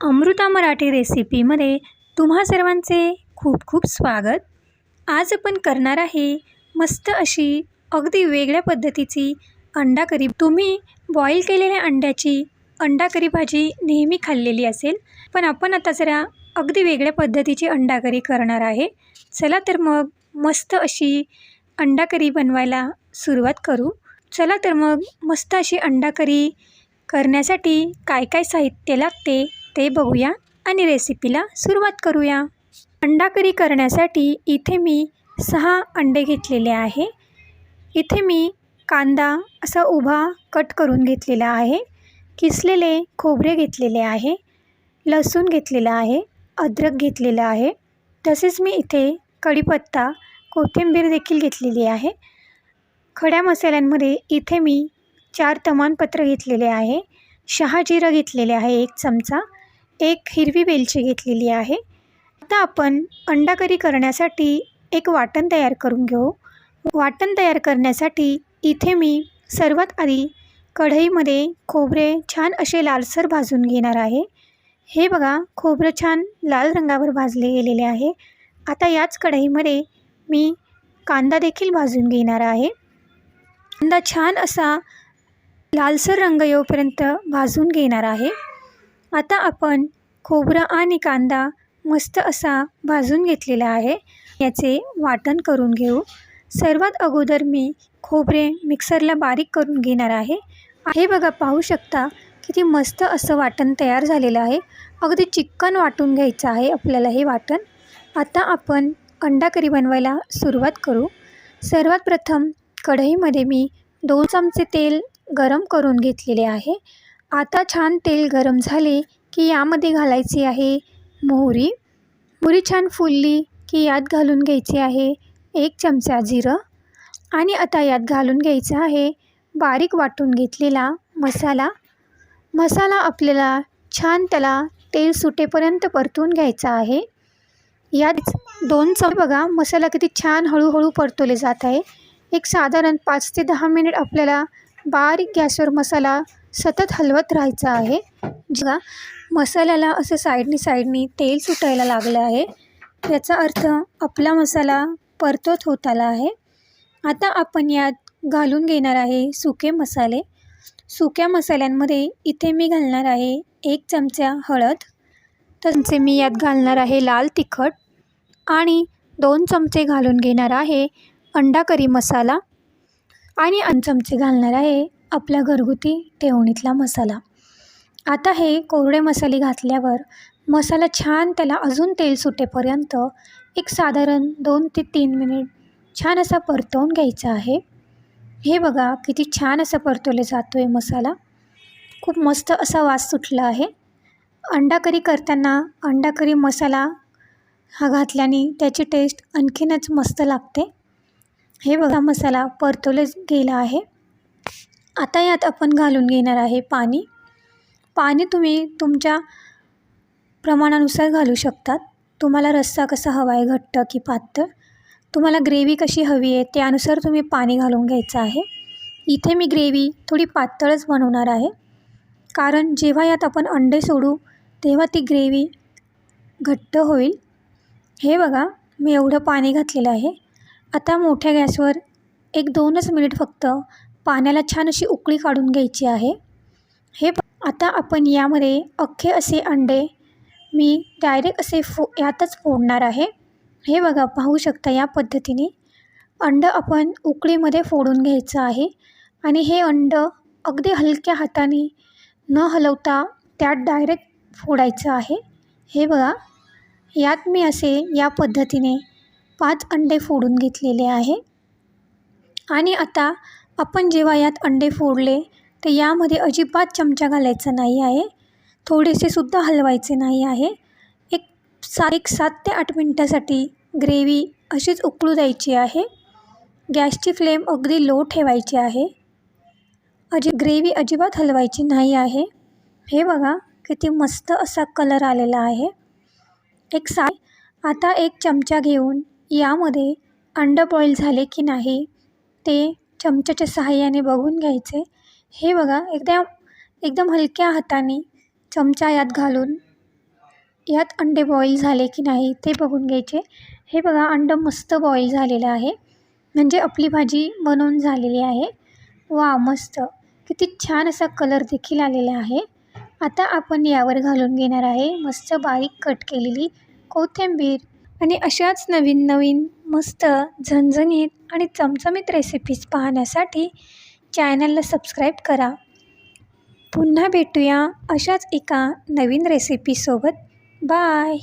अमृता मराठी रेसिपीमध्ये तुम्हा सर्वांचे खूप खूप स्वागत. आज आपण करणार आहे मस्त अशी अगदी वेगळ्या पद्धतीची अंडा करी तुम्ही बॉईल केलेल्या अंड्याची अंडा करी भाजी नेहमी खाल्लेली असेल पण आपण आता जरा अगदी वेगळ्या पद्धतीची अंडा करी करणार आहे. चला तर मग मस्त अशी अंडा करी बनवायला सुरुवात करू. चला तर मग मस्त अशी अंडा करी करण्यासाठी काय काय साहित्य लागते ते बघूया आणि रेसिपीला सुरुवात करूया. अंडा करी करण्यासाठी इथे मी सहा अंडे घेतलेले आहे. इथे मी कांदा असा उभा कट करून घेतलेला आहे. किसलेले खोबरे घेतलेले आहे. लसूण घेतलेला आहे. अद्रक घेतलेलं आहे. तसेच मी इथे कढीपत्ता कोथिंबीर देखील घेतलेली आहे. खड्या मसाल्यांमध्ये इथे मी चार तमानपत्र घेतलेले आहे. शहा जिरं घेतलेले आहे एक चमचा. एक हिरवी वेलची घेतलेली आहे. आता आपण अंडा करी करण्यासाठी एक वाटण तयार करून घेऊ. वाटण तयार करण्यासाठी इथे मी सर्वात आधी कढईमध्ये खोबरे छान असे लालसर भाजून घेणार आहे. हे बघा खोबरं छान लाल रंगावर भाजले गेलेले आहे. आता याच कढईमध्ये मी कांदा देखील भाजून घेणार आहे. कांदा छान असा लालसर रंग येऊपर्यंत भाजून घेणार आहे. आता आपण खोबरं आणि कांदा मस्त असा भाजून घेतलेला आहे. याचे वाटण करून घेऊ. सर्वात अगोदर मी खोबरे मिक्सरला बारीक करून घेणार आहे. हे बघा पाहू शकता किती मस्त असं वाटण तयार झालेलं आहे. अगदी चिकन वाटून घ्यायचं आहे आपल्याला हे वाटण. आता आपण अंडा करी बनवायला सुरुवात करू. सर्वात प्रथम कढईमध्ये मी दोन चमचे तेल गरम करून घेतलेले आहे. आता छान तेल गरम झाले की यामध्ये घालायची आहे मोहरी. मोहरी छान फुलली की यात घालून घ्यायची आहे एक चमचा जिरं. आणि आता यात घालून घ्यायचं आहे बारीक वाटून घेतलेला मसाला. मसाला आपल्याला छान त्याला तेल सुटेपर्यंत परतून घ्यायचा आहे. यात दोन चम बघा मसाला किती छान हळूहळू परतवले जात आहे. एक साधारण पाच ते दहा मिनिट आपल्याला बारीक गॅसवर मसाला सतत हलवत राहायचं आहे. जेव्हा मसाल्याला असं साईडनी साईडनी तेल सुटायला लागलं आहे. याचा अर्थ आपला मसाला परतवत होत आला आहे. आता आपण यात घालून घेणार आहे सुके मसाले. सुक्या मसाल्यांमध्ये इथे मी घालणार आहे एक चमचा हळद. त्यांचे मी यात घालणार आहे लाल तिखट. आणि दोन चमचे घालून घेणार आहे अंडा करी मसाला. आणि अन चमचे घालणार आहे आपला घरगुती ठेवणीतला मसाला. आता हे कोरडे मसाले घातल्यावर मसाला छान त्याला अजून तेल सुटेपर्यंत एक साधारण दोन ते तीन मिनिट छान असा परतवून घ्यायचा आहे. हे बघा किती छान असं परतवले जातो आहे मसाला. खूप मस्त असा वास सुटला आहे. अंडा करी करताना अंडा करी मसाला हा घातल्याने त्याची टेस्ट आणखीनच मस्त लागते. हे बघा मसाला परतवले गेला आहे. आता यात आपण घालून घेणार आहे पाणी. पाणी तुम्ही तुमच्या प्रमाणानुसार घालू शकतात. तुम्हाला रस्सा कसा हवा आहे घट्ट की पातळ? तुम्हाला ग्रेव्ही कशी हवी आहे त्यानुसार तुम्ही पाणी घालून घ्यायचं आहे. इथे मी ग्रेव्ही थोडी पातळच बनवणार आहे. कारण जेव्हा यात आपण अंडे सोडू तेव्हा ती ग्रेव्ही घट्ट होईल. हे बघा मी एवढं पाणी घातलेलं आहे. आता मोठ्या गॅसवर एक दोनच मिनिट फक्त पाण्याला छान अशी उकळी काढून घ्यायची आहे. हे आता आपण यामध्ये अख्खे असे अंडे मी डायरेक्ट असे फो यातच फोडणार आहे. हे बघा पाहू शकता या पद्धतीने. अंडं आपण उकळीमध्ये फोडून घ्यायचं आहे आणि हे अंड अगदी हलक्या हाताने न हलवता त्यात डायरेक्ट फोडायचं आहे. हे बघा यात मी असे या पद्धतीने पाच अंडे फोडून घेतलेले आहे. आणि आता आपण जेव्हा यात अंडे फोडले तर यामध्ये अजिबात चमचा घालायचा नाही आहे. थोडेसे सुद्धा हलवायचे नाही आहे. एक सा एक सात ते आठ मिनटासाठी ग्रेव्ही अशीच उकळू द्यायची आहे. गॅसची फ्लेम अगदी लो ठेवायची आहे. अजि ग्रेव्ही अजिबात हलवायची नाही आहे. हे बघा किती मस्त असा कलर आलेला आहे. एक सा आता एक चमचा घेऊन यामध्ये अंडं बॉईल झाले की नाही ते चमच्याच्या सहाय्याने बघून घ्यायचे. हे बघा एकदम एकदम हलक्या हाताने चमचा यात घालून यात अंडे बॉईल झाले की नाही ते बघून घ्यायचे. हे बघा अंडं मस्त बॉईल झालेलं आहे. म्हणजे आपली भाजी बनवून झालेली आहे. वा मस्त. किती छान असा कलर देखील आलेला आहे. आता आपण यावर घालून घेणार आहे मस्त बारीक कट केलेली कोथिंबीर. आणि अशाच नवीन नवीन मस्त झणझणीत आणि चमचमीत रेसिपीज पाहण्यासाठी चॅनलला सबस्क्राईब करा. पुन्हा भेटूया अशाच एका नवीन रेसिपीसोबत बाय